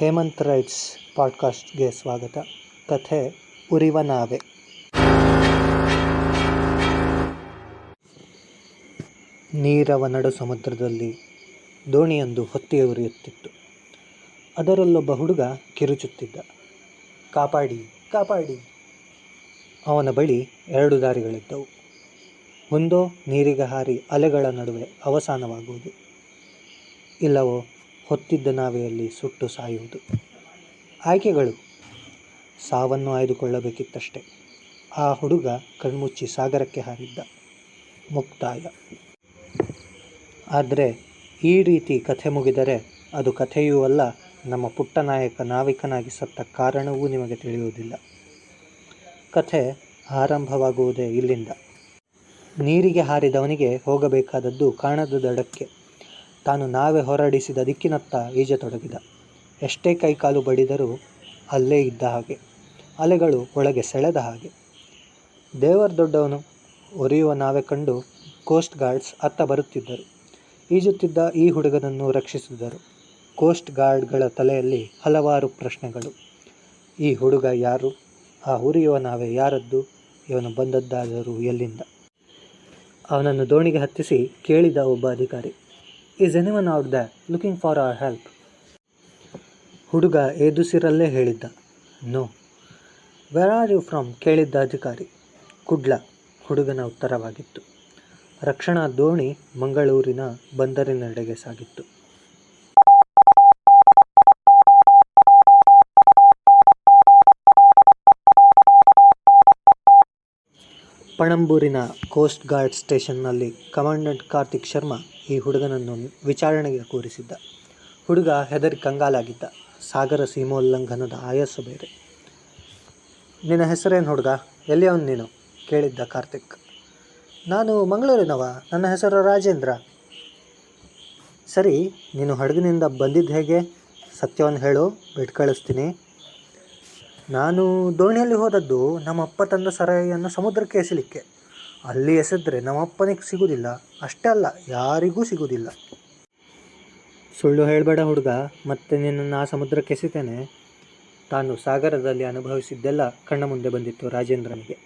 Hemant rights ಪಾಡ್ಕಾಸ್ಟ್ಗೆ ಸ್ವಾಗತ. ಕಥೆ ಉರಿವ ನಾವೆ. ನೀರವ ನಡು ಸಮುದ್ರದಲ್ಲಿ ದೋಣಿಯೊಂದು ಹೊತ್ತಿ ಉರಿಯುತ್ತಿತ್ತು. ಅದರಲ್ಲೊಬ್ಬ ಹುಡುಗ ಕಿರುಚುತ್ತಿದ್ದ. ಕಾಪಾಡಿ ಕಾಪಾಡಿ. ಅವನ ಬಳಿ ಎರಡು ದಾರಿಗಳಿದ್ದವು. ಒಂದೋ ನೀರಿಗೆ ಹಾರಿ ಅಲೆಗಳ ನಡುವೆ ಅವಸಾನವಾಗುವುದು. ಇಲ್ಲವೋ ಹೊತ್ತಿದ್ದ ನಾವೆಯಲ್ಲಿ ಸುಟ್ಟು ಸಾಯುವುದು. ಆಯ್ಕೆಗಳು. ಸಾವನ್ನು ಆಯ್ದುಕೊಳ್ಳಬೇಕಿತ್ತಷ್ಟೆ. ಆ ಹುಡುಗ ಕಣ್ಮುಚ್ಚಿ ಸಾಗರಕ್ಕೆ ಹಾರಿದ್ದ. ಮುಕ್ತಾಯ. ಆದರೆ ಈ ರೀತಿ ಕಥೆ ಮುಗಿದರೆ ಅದು ಕಥೆಯೂ ಅಲ್ಲ, ನಮ್ಮ ಪುಟ್ಟ ನಾಯಕ ನಾವಿಕನಾಗಿ ಸತ್ತ ಕಾರಣವೂ ನಿಮಗೆ ತಿಳಿಯುವುದಿಲ್ಲ. ಕಥೆ ಆರಂಭವಾಗುವುದೇ ಇಲ್ಲಿಂದ. ನೀರಿಗೆ ಹಾರಿದವನಿಗೆ ಹೋಗಬೇಕಾದದ್ದು ಕಾಣದ ದಡಕ್ಕೆ ತಾನು ನಾವೇ ಹೊರಡಿಸಿದ ದಿಕ್ಕಿನತ್ತ ಈಜತೊಡಗಿದ ಎಷ್ಟೇ ಕೈಕಾಲು ಬಡಿದರೂ ಅಲ್ಲೇ ಇದ್ದ ಹಾಗೆ, ಅಲೆಗಳು ಒಳಗೆ ಸೆಳೆದ ಹಾಗೆ. ದೇವರ ದೊಡ್ಡವನು ಒರೆಯುವ ನಾವೆ ಕಂಡು ಕೋಸ್ಟ್ ಗಾರ್ಡ್ಸ್ ಅತ್ತ ಬರುತ್ತಿದ್ದರು. ಈಜುತ್ತಿದ್ದ ಈ ಹುಡುಗನನ್ನು ರಕ್ಷಿಸಿದರು. ಕೋಸ್ಟ್ ಗಾರ್ಡ್ಗಳ ತಲೆಯಲ್ಲಿ ಹಲವಾರು ಪ್ರಶ್ನೆಗಳು. ಈ ಹುಡುಗ ಯಾರು? ಆ ಉರಿಯುವ ನಾವೆ ಯಾರದ್ದು? ಇವನು ಬಂದದ್ದಾದರೂ ಎಲ್ಲಿಂದ? ಅವನನ್ನು ದೋಣಿಗೆ ಹತ್ತಿಸಿ ಕೇಳಿದ ಒಬ್ಬ ಅಧಿಕಾರಿ. Is anyone out the looking for our help ಹುಡುಗ ಏದುಸಿರಲ್ಲೇ ಹೇಳಿದ್ದ. No where are you from ಕೇಳಿದ್ದ ಅಧಿಕಾರಿ. ಕುಡ್ಲ. ಹುಡುಗನ ಉತ್ತರವಾಗಿತ್ತು. ರಕ್ಷಣಾ ದೋಣಿ ಮಂಗಳೂರಿನ ಬಂದರಿನೆಡೆಗೆ ಸಾಗಿತ್ತು. ಪಣಂಬೂರಿನ ಕೋಸ್ಟ್ ಗಾರ್ಡ್ ಸ್ಟೇಷನ್ನಲ್ಲಿ ಕಮಾಂಡೆಂಟ್ ಕಾರ್ತಿಕ್ ಶರ್ಮಾ ಈ ಹುಡುಗನನ್ನು ವಿಚಾರಣೆಗೆ ಕೂರಿಸಿದ್ದ. ಹುಡುಗ ಹೆದರಿ ಕಂಗಾಲಾಗಿದ್ದ. ಸಾಗರ ಸೀಮೋಲ್ಲಂಘನದ ಆಯಸ್ಸು ಬೇರೆ. ನಿನ್ನ ಹೆಸರೇನು ಹುಡುಗ? ಎಲ್ಲಿ ಅವನು ನೀನು? ಕೇಳಿದ್ದ ಕಾರ್ತಿಕ್. ನಾನು ಮಂಗಳೂರಿನವ. ನನ್ನ ಹೆಸರು ರಾಜೇಂದ್ರ. ಸರಿ, ನೀನು ಹಡಗಿನಿಂದ ಬಂದಿದ್ದು ಹೇಗೆ? ಸತ್ಯವನ್ನು ಹೇಳು ಬಿಟ್ಟು ಕಳಿಸ್ತೀನಿ. ನಾನು ದೋಣಿಯಲ್ಲಿ ಹೋದದ್ದು ನಮ್ಮಪ್ಪ ತಂದ ಸರಾಯಿಯನ್ನು ಸಮುದ್ರಕ್ಕೆ ಎಸಲಿಕ್ಕೆ. ಅಲ್ಲಿ ಎಸೆದ್ರೆ ನಮ್ಮಪ್ಪನಿಗೆ ಸಿಗುವುದಿಲ್ಲ ಅಷ್ಟೇ ಅಲ್ಲ, ಯಾರಿಗೂ ಸಿಗುವುದಿಲ್ಲ ಸುಳ್ಳು ಹೇಳಬೇಡ ಹುಡುಗ, ಮತ್ತೆ ನಿನ್ನನ್ನು ಆ ಸಮುದ್ರಕ್ಕೆ ಎಸಿತೇನೆ. ತಾನು ಸಾಗರದಲ್ಲಿ ಅನುಭವಿಸಿದ್ದೆಲ್ಲ ಕಣ್ಣ ಮುಂದೆ ಬಂದಿತ್ತು ರಾಜೇಂದ್ರನಿಗೆ.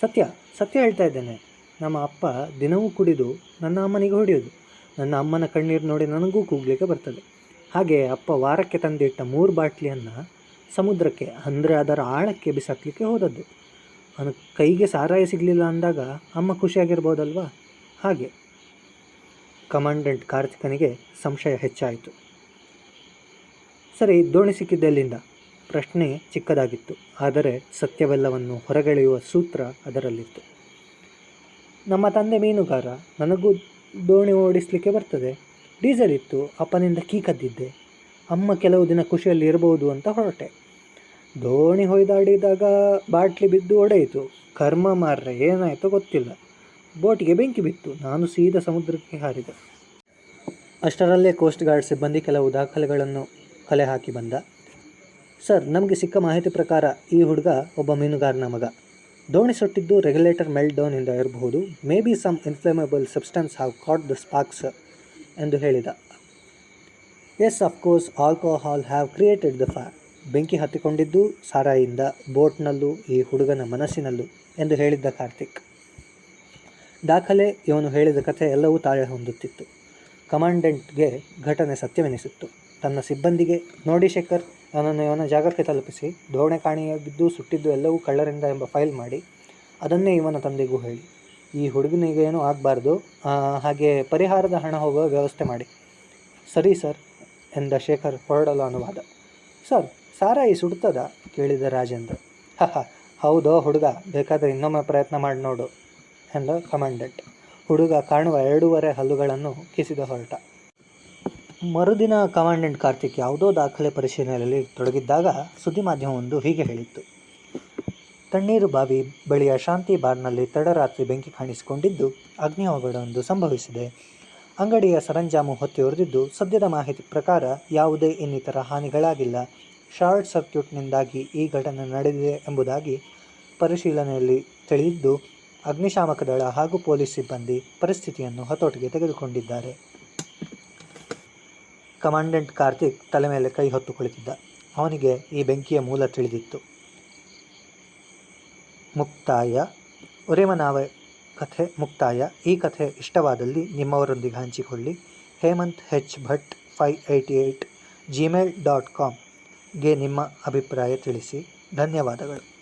ಸತ್ಯ ಸತ್ಯ ಹೇಳ್ತಾ ಇದ್ದೇನೆ. ನಮ್ಮ ಅಪ್ಪ ದಿನವೂ ಕುಡಿದು ನನ್ನ ಅಮ್ಮನಿಗೆ ಹೊಡೆಯೋದು. ನನ್ನ ಅಮ್ಮನ ಕಣ್ಣೀರು ನೋಡಿ ನನಗೂ ಕೂಗ್ಲಿಕ್ಕೆ ಬರ್ತದೆ. ಹಾಗೆ ಅಪ್ಪ ವಾರಕ್ಕೆ ತಂದಿಟ್ಟ ಮೂರು ಬಾಟ್ಲಿಯನ್ನು ಸಮುದ್ರಕ್ಕೆ, ಅಂದರೆ ಅದರ ಆಳಕ್ಕೆ ಬಿಸಾಕ್ಲಿಕ್ಕೆ ಹೋದದ್ದು. ಅವನ ಕೈಗೆ ಸಾರಾಯ ಸಿಗಲಿಲ್ಲ ಅಂದಾಗ ಅಮ್ಮ ಖುಷಿಯಾಗಿರ್ಬೋದಲ್ವಾ? ಹಾಗೆ. ಕಮಾಂಡೆಂಟ್ ಕಾರ್ತಿಕನಿಗೆ ಸಂಶಯ ಹೆಚ್ಚಾಯಿತು. ಸರಿ, ದೋಣಿ ಸಿಕ್ಕಿದ್ದೆಲ್ಲಿಂದ ಪ್ರಶ್ನೆ ಚಿಕ್ಕದಾಗಿತ್ತು, ಆದರೆ ಸತ್ಯವೆಲ್ಲವನ್ನು ಹೊರಗೆಳೆಯುವ ಸೂತ್ರ ಅದರಲ್ಲಿತ್ತು. ನಮ್ಮ ತಂದೆ ಮೀನುಗಾರ, ನನಗೂ ದೋಣಿ ಓಡಿಸಲಿಕ್ಕೆ ಬರ್ತದೆ. ಡೀಸೆಲ್ ಇತ್ತು, ಅಪ್ಪನಿಂದ ಕೀ ಕದ್ದಿದ್ದೆ. ಅಮ್ಮ ಕೆಲವು ದಿನ ಖುಷಿಯಲ್ಲಿ ಇರಬಹುದು ಅಂತ ಹೊರಟೆ. ದೋಣಿ ಹೊಯ್ದಾಡಿದಾಗ ಬಾಟ್ಲಿ ಬಿದ್ದು ಒಡೆಯಿತು. ಕರ್ಮ ಮಾರ್ರೆ, ಏನಾಯಿತೋ ಗೊತ್ತಿಲ್ಲ. ಬೋಟಿಗೆ ಬೆಂಕಿ ಬಿತ್ತು. ನಾನು ಸೀದಾ ಸಮುದ್ರಕ್ಕೆ ಹಾರಿದೆ. ಅಷ್ಟರಲ್ಲೇ ಕೋಸ್ಟ್ ಗಾರ್ಡ್ ಸಿಬ್ಬಂದಿ ಕೆಲವು ದಾಖಲೆಗಳನ್ನು ಕಲೆ ಹಾಕಿ ಬಂದ. ಸರ್, ನಮಗೆ ಸಿಕ್ಕ ಮಾಹಿತಿ ಪ್ರಕಾರ ಈ ಹುಡುಗ ಒಬ್ಬ ಮೀನುಗಾರನ ಮಗ. ದೋಣಿ ಸುಟ್ಟಿದ್ದು ರೆಗ್ಯುಲೇಟರ್ ಮೆಲ್ಟ್ ಡೌನಿಂದ ಇರಬಹುದು. Maybe some inflammable substance have caught the sparks ಎಂದು ಹೇಳಿದ. Yes of course alcohol have created the fire ಬೆಂಕಿ ಹತ್ತಿಕೊಂಡಿದ್ದು ಸಾರಾಯಿಯಿಂದ ಬೋಟ್ನಲ್ಲೂ ಈ ಹುಡುಗನ ಮನಸ್ಸಿನಲ್ಲೂ ಎಂದು ಹೇಳಿದ್ದ ಕಾರ್ತಿಕ್. ದಾಖಲೆ, ಇವನು ಹೇಳಿದ ಕಥೆ ಎಲ್ಲವೂ ತಾಳೆ ಹೊಂದುತ್ತಿತ್ತು. ಕಮಾಂಡೆಂಟ್ಗೆ ಘಟನೆ ಸತ್ಯವೆನಿಸಿತ್ತು. ತನ್ನ ಸಿಬ್ಬಂದಿಗೆ, ನೋಡಿ ಶೇಖರ್, ಅವನನ್ನು ಇವನ ಜಾಗಕ್ಕೆ ತಲುಪಿಸಿ. ದೋಣೆ ಕಾಣಿಯಾಗಿದ್ದು, ಸುಟ್ಟಿದ್ದು ಎಲ್ಲವೂ ಕಳ್ಳರಿಂದ ಎಂಬ ಫೈಲ್ ಮಾಡಿ. ಅದನ್ನೇ ಇವನ ತಂದೆಗೂ ಹೇಳಿ. ಈ ಹುಡುಗನಿಗೇನು ಆಗಬಾರ್ದು. ಹಾಗೆ ಪರಿಹಾರದ ಹಣ ಹೋಗುವ ವ್ಯವಸ್ಥೆ ಮಾಡಿ. ಸರಿ ಸರ್, ಎಂದ ಶೇಖರ್ ಹೊರಡಲು ಅನುವಾದ. ಸರ್ ಸಾರಾಯಿ ಸುಡ್ತದ? ಕೇಳಿದ ರಾಜೇಂದ್ರ. ಹಹ ಹೌದೋ ಹುಡುಗ, ಬೇಕಾದರೆ ಇನ್ನೊಮ್ಮೆ ಪ್ರಯತ್ನ ಮಾಡಿ ನೋಡು, ಎಂದ ಕಮಾಂಡೆಂಟ್. ಹುಡುಗ ಕಾಣುವ ಎರಡೂವರೆ ಹಲ್ಲುಗಳನ್ನು ಕಿಸಿದ ಹೊರಟ. ಮರುದಿನ ಕಮಾಂಡೆಂಟ್ ಕಾರ್ತಿಕ್ ಯಾವುದೋ ದಾಖಲೆ ಪರಿಶೀಲನೆಯಲ್ಲಿ ತೊಡಗಿದ್ದಾಗ ಸುದ್ದಿ ಮಾಧ್ಯಮವೊಂದು ಹೀಗೆ ಹೇಳಿತ್ತು. ತಣ್ಣೀರು ಬಾವಿ ಬಳಿಯ ಶಾಂತಿ ಬಾರ್ನಲ್ಲಿ ತಡರಾತ್ರಿ ಬೆಂಕಿ ಕಾಣಿಸಿಕೊಂಡಿದ್ದು ಅಗ್ನಿಹೋಗಡೊಂದು ಸಂಭವಿಸಿದೆ. ಅಂಗಡಿಯ ಸರಂಜಾಮು ಹೊತ್ತಿ ಉರಿದಿದ್ದು ಸದ್ಯದ ಮಾಹಿತಿ ಪ್ರಕಾರ ಯಾವುದೇ ಇನ್ನಿತರ ಹಾನಿಗಳಾಗಿಲ್ಲ. ಶಾರ್ಟ್ ಸರ್ಕ್ಯೂಟ್ನಿಂದಾಗಿ ಈ ಘಟನೆ ನಡೆದಿದೆ ಎಂಬುದಾಗಿ ಪರಿಶೀಲನೆಯಲ್ಲಿ ತಿಳಿದಿದ್ದು ಅಗ್ನಿಶಾಮಕ ದಳ ಹಾಗೂ ಪೊಲೀಸ್ ಸಿಬ್ಬಂದಿ ಪರಿಸ್ಥಿತಿಯನ್ನು ಹತೋಟಿಗೆ ತೆಗೆದುಕೊಂಡಿದ್ದಾರೆ. ಕಮಾಂಡೆಂಟ್ ಕಾರ್ತಿಕ್ ತಲೆ ಮೇಲೆ ಕೈ ಹೊತ್ತು ಕುಳಿತಿದ್ದ ಅವನಿಗೆ ಈ ಬೆಂಕಿಯ ಮೂಲ ತಿಳಿದಿತ್ತು. ಮುಕ್ತಾಯ. ಒರೆಮನಾವೆ ಕಥೆ ಮುಕ್ತಾಯ. ಈ ಕಥೆ ಇಷ್ಟವಾದಲ್ಲಿ ನಿಮ್ಮವರೊಂದಿಗೆ ಹಂಚಿಕೊಳ್ಳಿ. Hemanth H Bhat five eighty eight Gmail dot ಕಾಮ್ಗೆ ನಿಮ್ಮ ಅಭಿಪ್ರಾಯ ತಿಳಿಸಿ. ಧನ್ಯವಾದಗಳು.